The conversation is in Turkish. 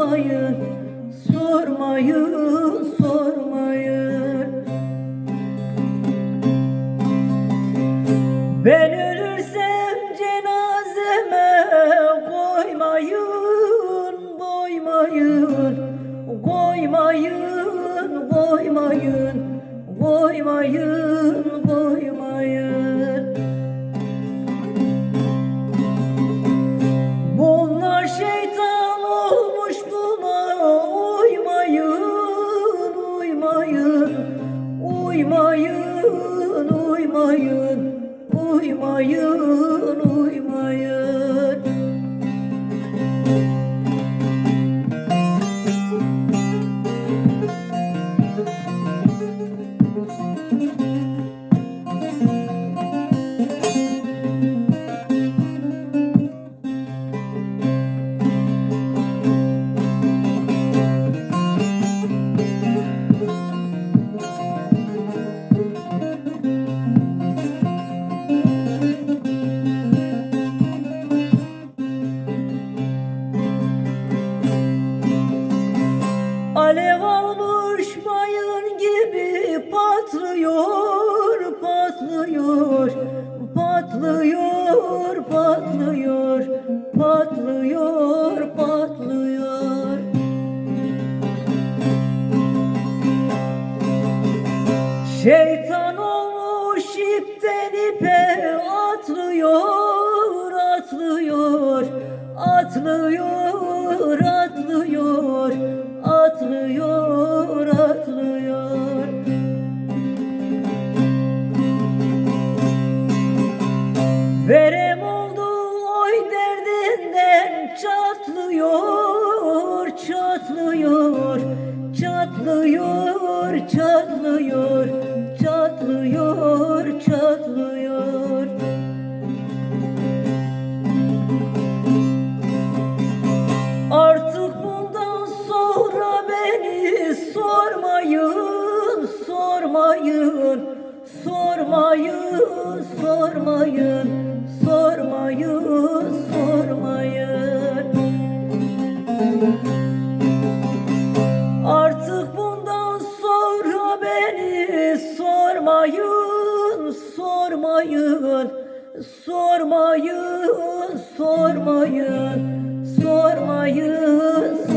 sormayın, sormayın, sormayın. Ben ölürsem cenazeme koymayın, koymayın, koymayın, koymayın, koymayın, koymayın. Uymayın, uymayın, uymayın, uymayın, Alev almış mayın gibi patlıyor, patlıyor, patlıyor, patlıyor, patlıyor, patlıyor. Şeytan olmuş ipten ipe atlıyor, atlıyor, atlıyor, atlıyor, Verem oldu oy derdinden çatlıyor, çatlıyor, çatlıyor, çatlıyor, çatlıyor, çatlıyor. Artık bundan sonra beni sormayın, sormayın, sormayın, sormayın, sormayın, sormayın, sormayın, sormayın, sormayın,